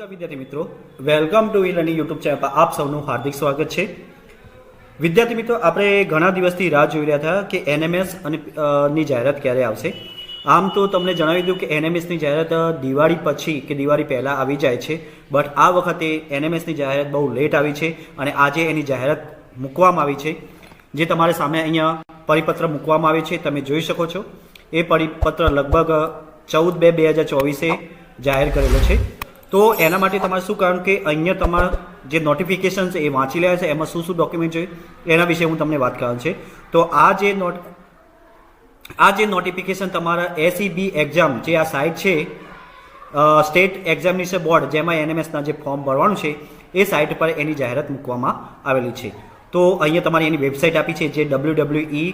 નમસ્કાર વિદ્યાર્થી મિત્રો. Welcome to e learning YouTube channel પર આપ સૌનું હાર્દિક સ્વાગત છે. વિદ્યાર્થી મિત્રો, આપણે ઘણા દિવસથી રાહ જોઈ રહ્યા હતા કે એનએમએસ અને ની જાહેરાત ક્યારે આવશે. આમ તો તમને જણાવી દઉં કે એનએમએસની જાહેરાત દિવાળી પછી કે દિવાળી પહેલાં આવી જાય છે. બટ આ વખતે એનએમએસની જાહેરાત બહુ લેટ આવી છે અને આજે એની જાહેરાત મૂકવામાં આવી છે. જે તમારે સામે અહીંયા પરિપત્ર મૂકવામાં આવે છે, તમે જોઈ શકો છો. એ પરિપત્ર લગભગ ચૌદ બે બે હજાર ચોવીસે જાહેર કરેલો છે. તો એના માટે તમારે શું કારણ કે અહીંયા તમારા જે નોટિફિકેશન છે એ વાંચી લેવા છે, એમાં શું શું ડોક્યુમેન્ટ છે, એના વિશે હું તમને વાત કરવાનું છે. તો આ જે નોટ આ જે નોટિફિકેશન તમારા એસઈબી એક્ઝામ જે આ સાઇટ છે સ્ટેટ એક્ઝામિનેશન બોર્ડ જેમાં એનએમએસના જે ફોર્મ ભરવાનું છે, એ સાઇટ પર એની જાહેરાત મૂકવામાં આવેલી છે. તો અહીંયા તમારી એની વેબસાઇટ આપી છે, જે W W E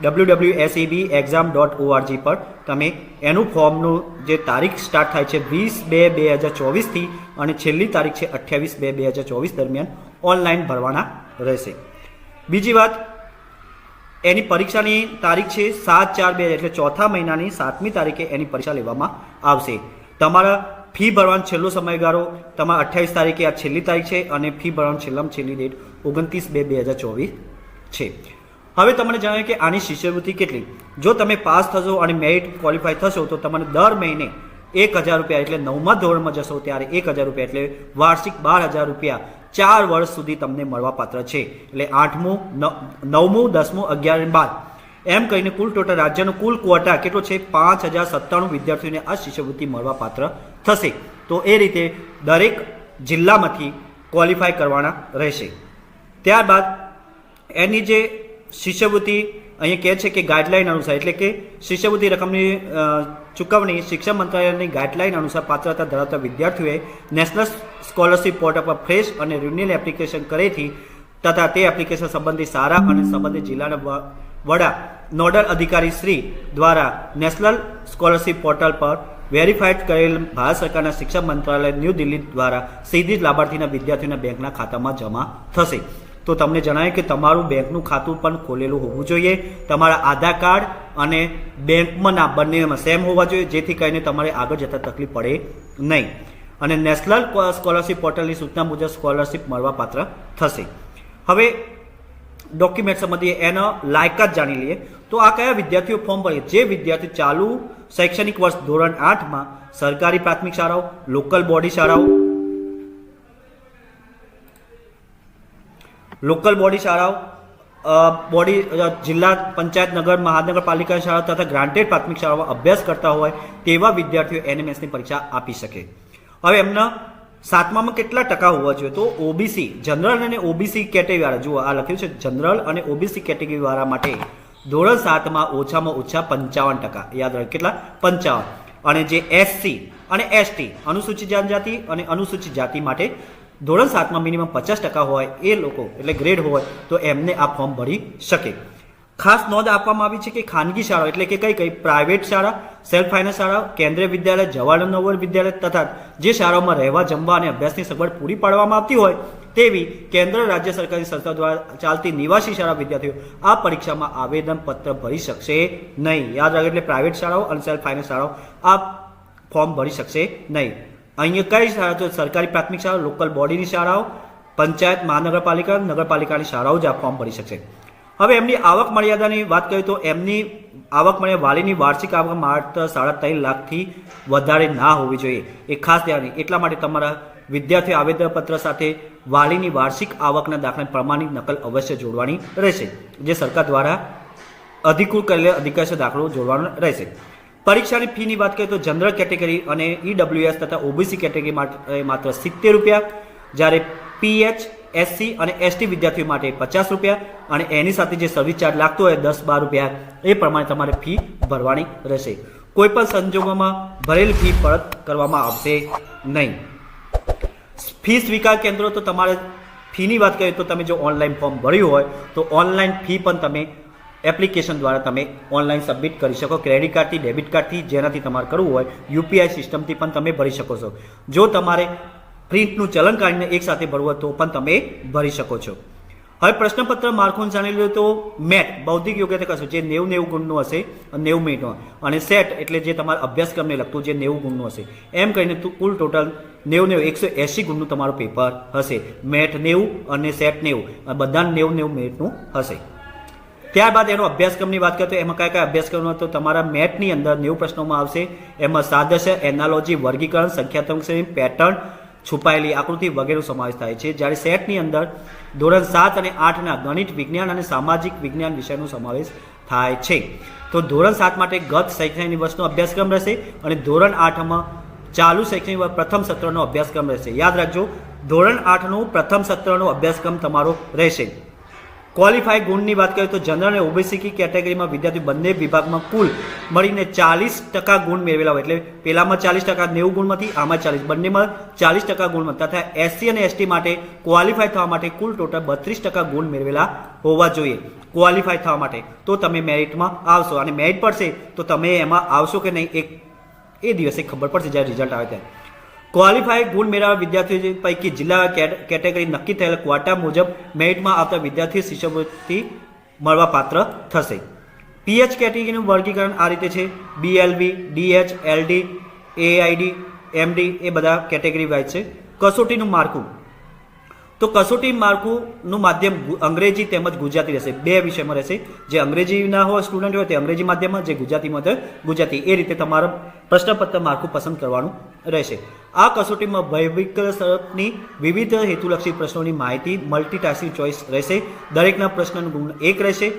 W W SEB exam dot ORG પર તમે એનું ફોર્મનું જે તારીખ સ્ટાર્ટ થાય છે વીસ બે બે હજાર ચોવીસથી અને છેલ્લી તારીખ છે અઠ્યાવીસ બે બે હજાર ચોવીસ દરમિયાન ઓનલાઈન ભરવાના રહેશે. બીજી વાત, એની પરીક્ષાની તારીખ છે સાત ચાર બે એટલે ચોથા મહિનાની સાતમી તારીખે એની પરીક્ષા લેવામાં આવશે. તમારા ફી ભરવાનો છેલ્લો સમયગાળો તમારા અઠ્યાવીસ તારીખે આ છેલ્લી તારીખ છે અને ફી ભરવાનો છેલ્લામાં છેલ્લી ડેટ ઓગણત્રીસ બે બે હજાર ચોવીસ છે. હવે તમને જણાવ્યું કે આની શિષ્યવૃત્તિ કેટલી? જો તમે પાસ થશો અને મેરિટ ક્વોલિફાય થશો, તો તમને દર મહિને એક હજાર રૂપિયા એટલે નવમા ધોરણમાં જશો, ત્યારે એક હજાર રૂપિયા એટલે વાર્ષિક બાર હજાર રૂપિયા ચાર વર્ષ સુધી તમને મળવાપાત્ર છે. એટલે આઠમું નવ- નવમું, દસમું અગિયાર અને બાર. એમ કહીને કુલ ટોટલ રાજ્યનો કુલ ક્વોટા કેટલો છે? પાંચ હજાર સત્તાણું વિદ્યાર્થીઓને આ શિષ્યવૃત્તિ મળવાપાત્ર થશે. તો એ રીતે દરેક જિલ્લામાંથી ક્વોલિફાય કરવાના રહેશે. ત્યારબાદ એની જે શિષ્યવૃત્તિ અહીંયા કહે છે કે ગાઈડલાઇન અનુસાર, એટલે કે શિષ્યવૃત્તિ રકમની ચૂકવણી શિક્ષણ મંત્રાલયની ગાઈડલાઇન અનુસાર પાત્રતા ધરાવતા વિદ્યાર્થીઓએ નેશનલ સ્કોલરશિપ પોર્ટલ પર ફ્રેશ અને રિન્યુઅલ એપ્લિકેશન કરેથી તથા તે એપ્લિકેશન સંબંધિત સારા અને સંબંધિત જિલ્લાના વડા નોડલ અધિકારી શ્રી દ્વારા નેશનલ સ્કોલરશિપ પોર્ટલ પર વેરીફાઈડ કરેલ ભારત સરકારના શિક્ષણ મંત્રાલય ન્યૂ દિલ્હી દ્વારા સીધી જ લાભાર્થીના વિદ્યાર્થીઓના બેંકના ખાતામાં જમા થશે. તો તમને જણાય કે તમારું બેંકનું ખાતું પણ ખોલેલું હોવું જોઈએ. તમારા આધાર કાર્ડ અને બેંકમાં ના બંનેમાં સેમ હોવા જોઈએ, જેથી કરીને તમારે આગળ જતાં તકલીફ પડે નહીં. અને નેશનલ સ્કોલરશિપ પોર્ટલની સૂચના મુજબ સ્કોલરશિપ મળવાપાત્ર થશે. હવે ડોક્યુમેન્ટ સંબંધી એનો લાયકાત જાણી લઈએ. તો આ કયા વિદ્યાર્થીઓ ફોર્મ ભરે? જે વિદ્યાર્થી ચાલુ શૈક્ષણિક વર્ષ ધોરણ આઠમાં સરકારી પ્રાથમિક શાળાઓ, લોકલ બોડી શાળાઓ લોકલ બોડી શાળાઓ બોડી જિલ્લા પંચાયત, નગર, મહાનગરપાલિકા શાળા તથા ગ્રાન્ટેડ પ્રાથમિક શાળાઓમાં અભ્યાસ કરતા હોય તેવા વિદ્યાર્થીઓ એનએમએસની પરીક્ષા આપી શકે. હવે એમના સાતમામાં કેટલા ટકા હોવા જોઈએ? તો ઓબીસી, જનરલ અને ઓબીસી કેટેગરીવાળા જુઓ, આ લખ્યું છે, જનરલ અને ઓબીસી કેટેગરી વાળા માટે ધોરણ સાતમાં ઓછામાં ઓછા પંચાવન ટકા. યાદ રાખ કેટલા? પંચાવન. અને જે એસસી અને એસટી, અનુસૂચિત જનજાતિ અને અનુસૂચિત જાતિ માટે ધોરણ સાતમાં મિનિમમ પચાસ ટકા હોય, એ લોકો, એટલે ગ્રેડ હોય, તો એમને આ ફોર્મ ભરી શકે. ખાસ નોંધ આપવામાં આવી છે કે ખાનગી શાળા એટલે કે કઈ કઈ પ્રાઇવેટ શાળા સેલ્ફ ફાઇનાન્સ શાળા કેન્દ્રીય વિદ્યાલય, જવાહરલાલ નવોદય વિદ્યાલય તથા જે શાળાઓમાં રહેવા, જમવા અને અભ્યાસની સગવડ પૂરી પાડવામાં આવતી હોય, તેવી કેન્દ્ર રાજ્ય સરકારી સંસ્થા દ્વારા ચાલતી નિવાસી શાળા વિદ્યાર્થીઓ આ પરીક્ષામાં આવેદનપત્ર ભરી શકશે નહીં. યાદ રાખે એટલે પ્રાઇવેટ શાળાઓ અને સેલ્ફ ફાઇનાન્સ શાળાઓ આ ફોર્મ ભરી શકશે નહીં. અહીંયા કઈ શાળા તો સરકારી પ્રાથમિક શાળા, લોકલ બોડીની શાળાઓ, પંચાયત, મહાનગરપાલિકા, નગરપાલિકાની શાળાઓ જ આ ફોર્મ ભરી શકશે. હવે એમની આવક મર્યાદાની વાત કરીએ તો એમની આવક મળે વાલીની વાર્ષિક આવક માત્ર સાડા ત્રણ લાખથી વધારે ના હોવી જોઈએ. એ ખાસ ધ્યાન એટલા માટે તમારા વિદ્યાર્થી આવેદનપત્ર સાથે વાલીની વાર્ષિક આવકના દાખલા પ્રમાણિત નકલ અવશ્ય જોડવાની રહેશે, જે સરકાર દ્વારા અધિકૃત કરેલ અધિકાર દાખલો જોડવાનો રહેશે. પરીક્ષાની ફીની વાત કરીએ તો જનરલ કેટેગરી અને ઈડબ્લ્યુએસ તથા ઓબીસી કેટેગરી માટે માત્ર સિત્તેર રૂપિયા, જ્યારે પીએચ એસસી અને એસટી વિદ્યાર્થીઓ માટે પચાસ રૂપિયા અને એની સાથે જે સર્વિસ ચાર્જ લાગતો હોય દસ બાર રૂપિયા એ પ્રમાણે તમારે ફી ભરવાની રહેશે. કોઈ પણ સંજોગોમાં ભરેલ ફી પરત કરવામાં આવશે નહીં. ફી સ્વીકાર કેન્દ્રો, તો તમારે ફીની વાત કરીએ તો તમે જો ઓનલાઈન ફોર્મ ભર્યું હોય, તો ઓનલાઈન ફી પણ તમે એપ્લિકેશન દ્વારા તમે ઓનલાઈન સબમિટ કરી શકો. ક્રેડિટ કાર્ડથી, ડેબિટ કાર્ડથી જેનાથી તમારે કરવું હોય, યુપીઆઈ સિસ્ટમથી પણ તમે ભરી શકો છો. જો તમારે પ્રિન્ટનું ચલણ કાઢીને એકસાથે ભરવું હોય તો પણ તમે ભરી શકો છો. હવે પ્રશ્નપત્ર માળખું જાણી લો તો મેટ, બૌદ્ધિક યોગ્યતા કશું? જે નેવું નેવું ગુણનું હશે નેવું મિનિટનું. અને સેટ એટલે જે તમારા અભ્યાસક્રમને લગતું જે નેવું ગુણનું હશે. એમ કહીને કુલ ટોટલ નેવું નેવું, એકસો એંસી ગુણનું તમારું પેપર હશે. મેટ નેવું અને સેટ નેવું. બધા નેવું નેવું મિનિટનું હશે. ત્યારબાદ એનો અભ્યાસક્રમની વાત કરીએ તો એમાં કયા કયા અભ્યાસક્રમો તો તમારા મેથની અંદર નેવું પ્રશ્નોમાં આવશે. એમાં સાદશ્ય, એનાલોજી, વર્ગીકરણ, સંખ્યાત્મક શ્રેણી, પેટર્ન, છુપાયેલી આકૃતિ વગેરેનો સમાવેશ થાય છે. જ્યારે સેટની અંદર ધોરણ સાત અને આઠના ગણિત, વિજ્ઞાન અને સામાજિક વિજ્ઞાન વિષયનો સમાવેશ થાય છે. તો ધોરણ સાત માટે ગત શૈક્ષણિક વર્ષનો અભ્યાસક્રમ રહેશે અને ધોરણ આઠમાં ચાલુ શૈક્ષણિક વર્ષ પ્રથમ સત્રનો અભ્યાસક્રમ રહેશે. યાદ રાખજો, ધોરણ આઠનું પ્રથમ સત્રનો અભ્યાસક્રમ તમારો રહેશે. ક્વોલિફાય ગુણની વાત કરીએ તો જનરલ અને ઓબીસી કેટેગરીમાં વિદ્યાર્થી બંને વિભાગમાં કુલ મળીને ચાલીસ ટકા ગુણ મેળવેલા હોય. એટલે પેલામાં ચાલીસ ટકા નેવું ગુણમાંથી, આમાં ચાલીસ. બંનેમાં ચાલીસ ટકા ગુણ તથા એસસી અને એસટી માટે ક્વોલિફાય થવા માટે કુલ ટોટલ બત્રીસ ટકા ગુણ મેળવેલા હોવા જોઈએ. ક્વોલિફાય થવા માટે. તો તમે મેરિટમાં આવશો. અને મેરિટ પડશે તો તમે એમાં આવશો કે નહીં એક એ દિવસે ખબર પડશે જ્યારે રિઝલ્ટ આવે ત્યારે. ક્વોલિફાય ગુણ મેળવવા વિદ્યાર્થીઓ પૈકી જિલ્લા કેટેગરી નક્કી થયેલ ક્વાટા મુજબ મેરિટમાં આવતા વિદ્યાર્થી શિષ્યવૃત્તિ મળવા પાત્ર થશે. પીએચ કેટેગરીનું વર્ગીકરણ આ રીતે છે. BLB DH LD AID MD એ બધા કેટેગરી વાઇઝ છે. કસોટીનું માળખું તો કસોટી માળખુંનું માધ્યમ અંગ્રેજી તેમજ ગુજરાતી રહેશે. બે વિષયમાં રહેશે. જે અંગ્રેજીના હોય સ્ટુડન્ટ હોય, તે અંગ્રેજી માધ્યમમાં, જે ગુજરાતીમાં તે ગુજરાતી. એ રીતે તમારા પ્રશ્નપત્ર માળખું પસંદ કરવાનું રહેશે. આ કસોટીમાં વૈવિક શરતની વિવિધ હેતુલક્ષી પ્રશ્નોની માહિતી મલ્ટીટાસ્કિંગ ચોઇસ રહેશે. દરેકના પ્રશ્નનું ગુણ એક રહેશે.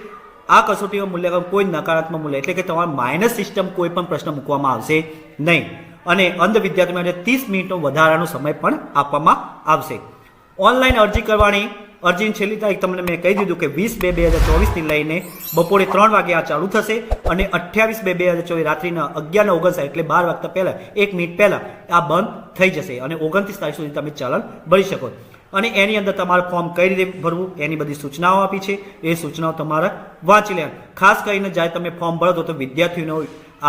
આ કસોટીમાં મૂલ્યાંકન કોઈ નકારાત્મક મૂલ્ય, એટલે કે તમારા માઇનસ સિસ્ટમ કોઈ પણ પ્રશ્ન મૂકવામાં આવશે નહીં. અને અંધ વિદ્યાર્થી માટે ત્રીસ મિનિટનો વધારાનો સમય પણ આપવામાં આવશે. ઓનલાઈન અરજી કરવાની અરજીની છેલ્લી તારીખ તમને મેં કહી દીધું કે વીસ બે બે હજાર ચોવીસથી લઈને બપોરે ત્રણ વાગે આ ચાલુ થશે અને અઠ્યાવીસ બે બે હજાર ચોવીસ રાત્રિના અગિયાર ઓગણસાઠ એટલે બાર વાગતા પહેલાં, એક મિનિટ પહેલાં આ બંધ થઈ જશે અને ઓગણત્રીસ તારીખ સુધી તમે ચલણ ભરી શકો. અને એની અંદર તમારે ફોર્મ કઈ રીતે ભરવું, એની બધી સૂચનાઓ આપી છે. એ સૂચનાઓ તમારે વાંચી લેવાની. ખાસ કરીને જ્યારે તમે ફોર્મ ભરો તો વિદ્યાર્થીઓનો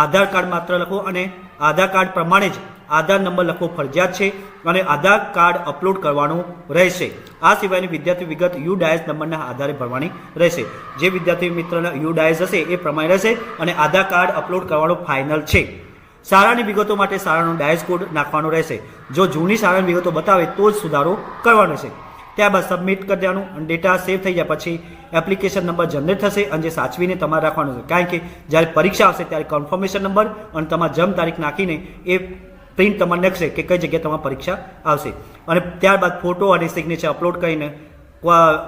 આધાર કાર્ડ માત્ર લખો અને આધાર કાર્ડ પ્રમાણે જ આધાર નંબર લખવો ફરજિયાત છે અને આધાર કાર્ડ અપલોડ કરવાનું રહેશે. આ સિવાયની વિદ્યાર્થી વિગત યુ ડાયસ નંબરના આધારે ભરવાની રહેશે. જે વિદ્યાર્થી મિત્રના યુ ડાયસ હશે એ પ્રમાણે રહેશે અને આધાર કાર્ડ અપલોડ કરવાનું ફાઇનલ છે. શાળાની વિગતો માટે શાળાનો ડાયસ કોડ નાખવાનો રહેશે. જો જૂની શાળાની વિગતો બતાવે તો જ સુધારો કરવાનો રહેશે. ત્યારબાદ સબમિટ કરી દેવાનું અને ડેટા સેવ થઈ જાય પછી એપ્લિકેશન નંબર જનરેટ થશે અને જે સાચવીને તમારે રાખવાનું છે. કારણ કે જ્યારે પરીક્ષા આવશે ત્યારે કન્ફર્મેશન નંબર અને તમારા જન્મ તારીખ નાખીને એ પ્રિન્ટ તમારે નાખશે કે કઈ જગ્યાએ તમારી પરીક્ષા આવશે. અને ત્યારબાદ ફોટો અને સિગ્નેચર અપલોડ કરીને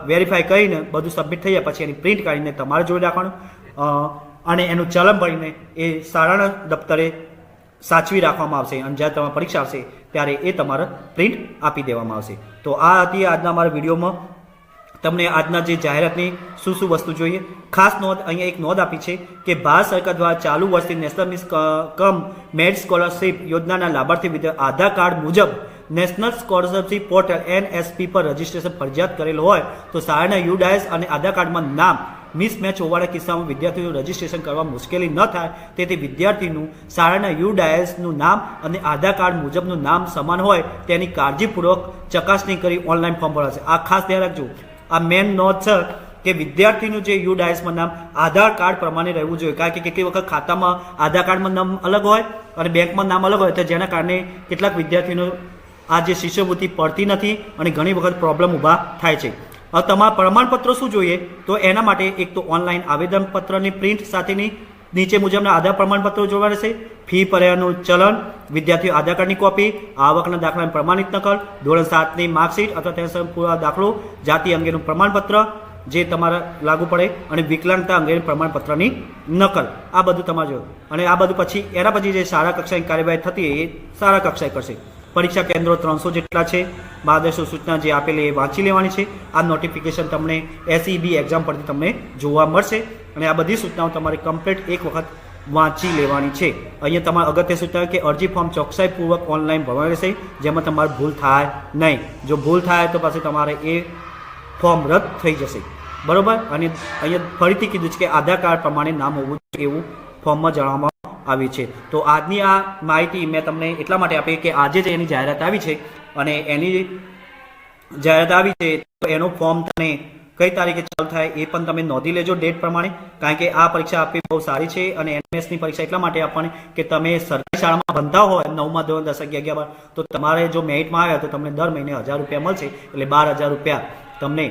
વેરીફાઈ કરીને બધું સબમિટ થઈ જાય પછી એની પ્રિન્ટ કાઢીને તમારે જોડે રાખવાનું. અને એનું ચલણ ભરીને એ શાળાના દફતરે સાચવી રાખવામાં આવશે અને જ્યારે તમારી પરીક્ષા આવશે, ત્યારે એ તમારે પ્રિન્ટ આપી દેવામાં આવશે. તો આ હતી આજના અમારા વિડીયોમાં. તમને આજના જે જાહેરાતની શું શું વસ્તુ જોઈએ? ખાસ નોંધ, અહીંયા એક નોંધ આપી છે કે ભારત સરકાર દ્વારા ચાલુ વર્ષથી national means cum merit scholarship યોજનાના લાભાર્થી આધાર કાર્ડ મુજબ નેશનલ સ્કોલરશિપ પોર્ટલ એનએસપી પર રજીસ્ટ્રેશન ફરજિયાત કરેલું હોય, તો શાળાના યુ ડાયસ અને આધાર કાર્ડમાં નામ મિસમેચ હોવાના કિસ્સામાં વિદ્યાર્થીઓનું રજીસ્ટ્રેશન કરવા મુશ્કેલી ન થાય. તેથી વિદ્યાર્થીનું શાળાના યુ ડાયસનું નામ અને આધાર કાર્ડ મુજબનું નામ સમાન હોય તેની કાળજીપૂર્વક ચકાસણી કરી ઓનલાઈન ફોર્મ ભરાશે. આ ખાસ ધ્યાન રાખજો. આ મેન નોંધ છે કે વિદ્યાર્થીનું જે યુ ડાયસમાં નામ, આધાર કાર્ડ પ્રમાણે રહેવું જોઈએ. કારણ કે કેટલી વખત ખાતામાં આધાર કાર્ડમાં નામ અલગ હોય અને બેંકમાં નામ અલગ હોય, તો જેના કારણે કેટલાક વિદ્યાર્થીનું આ જે શિષ્યવૃત્તિ પડતી નથી અને ઘણી વખત પ્રોબ્લેમ ઊભા થાય છે. તમારા પ્રમાણપત્રો શું જોઈએ? તો એના માટે એક તો ઓનલાઈન આવેદનપત્રની પ્રિન્ટ સાથેની નીચે મુજબના આધાર પ્રમાણપત્રો જોવા રહેશે ફી ભર્યાનું ચલન વિદ્યાર્થીઓ આધાર કાર્ડની કોપી આવકના દાખલાની પ્રમાણિત નકલ, ધોરણ સાતની માર્કશીટ અથવા તેના પૂરા દાખલો, જાતિ અંગેનું પ્રમાણપત્ર જે તમારા લાગુ પડે અને વિકલાંગતા અંગેની પ્રમાણપત્રની નકલ. આ બધું તમારે જોયું અને આ બધું પછી એના પછી જે સારા કક્ષાની કાર્યવાહી થતી એ સારા કક્ષાએ કરશે. પરીક્ષા કેન્દ્રો ત્રણસો જેટલા છે. માર્ગદર્શક સૂચના જે આપેલી એ વાંચી લેવાની છે. આ નોટિફિકેશન તમને એસઈબી એક્ઝામ પરથી તમને જોવા મળશે. અને આ બધી સૂચનાઓ તમારે કમ્પ્લીટ એક વખત વાંચી લેવાની છે. અહીંયા તમારે અગત્ય સૂચના કે અરજી ફોર્મ ચોકસાઈપૂર્વક ઓનલાઈન ભરવાની રહેશે. જેમાં તમારે ભૂલ થાય નહીં. જો ભૂલ થાય તો પછી તમારે એ ફોર્મ રદ થઈ જશે. બરોબર? અને અહીંયા ફરીથી કીધું છે કે આધાર કાર્ડ પ્રમાણે નામ હોવું એવું ફોર્મમાં જણાવવામાં આવ્યું છે. તો આજની આ માહિતી મેં તમને એટલા માટે આપી કે આજે જ એની જાહેરાત આવી છે અને એની જાહેરાત આવી છે તો એનું ફોર્મ તમે કઈ તારીખે ચાલુ થાય એ પણ તમે નોંધી લેજો ડેટ પ્રમાણે, કારણ કે આ પરીક્ષા આપવી બહુ સારી છે અને એનએમએસની પરીક્ષા એટલા માટે આપવાની કે તમે સરકારી શાળામાં ભણતા હોય નવમાં ધોરણ દસ અગિયાર અગિયાર તો તમારે જો મેરિટમાં આવ્યા તો તમને દર મહિને હજાર રૂપિયા મળશે, એટલે બાર હજાર રૂપિયા તમને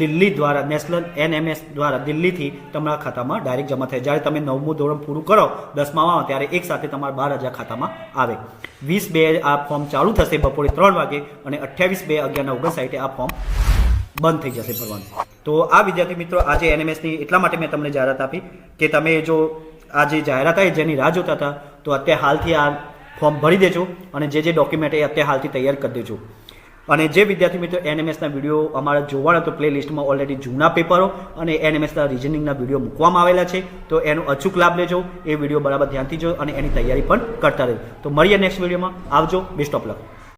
દિલ્હી દ્વારા, નેશનલ એનએમએસ દ્વારા દિલ્હીથી તમારા ખાતામાં ડાયરેક્ટ જમા થાય. જ્યારે તમે નવમું ધોરણ પૂરું કરો, દસમામાં આવો, ત્યારે એક સાથે તમારા બાર હજાર ખાતામાં આવે. વીસ બે આ ફોર્મ ચાલુ થશે બપોરે ત્રણ વાગે અને અઠ્યાવીસ બે અગિયારના ઓગણસાઠે આ ફોર્મ બંધ થઈ જશે ભરવાનું. તો આ વિદ્યાર્થી મિત્રો, આજે એનએમએસની એટલા માટે મેં તમને જાહેરાત આપી કે તમે જો આ જે જાહેરાત આવી જેની રાહ જોતા હતા, તો અત્યારે હાલથી આ ફોર્મ ભરી દેજો અને જે જે ડોક્યુમેન્ટ એ અત્યારે હાલથી તૈયાર કરી દેજો. અને જે વિદ્યાર્થી મિત્રો એનએમએસના વીડિયો અમારા જોવાના તો પ્લે લિસ્ટમાં ઓલરેડી જૂના પેપરો અને એનએમએસના રિઝનિંગના વીડિયો મૂકવામાં આવેલા છે. તો એનો અચૂક લાભ લેજો. એ વીડિયો બરાબર ધ્યાનથી જો અને એની તૈયારી પણ કરતા રહેજો. તો મળીએ નેક્સ્ટ વિડીયોમાં. આવજો. Best of luck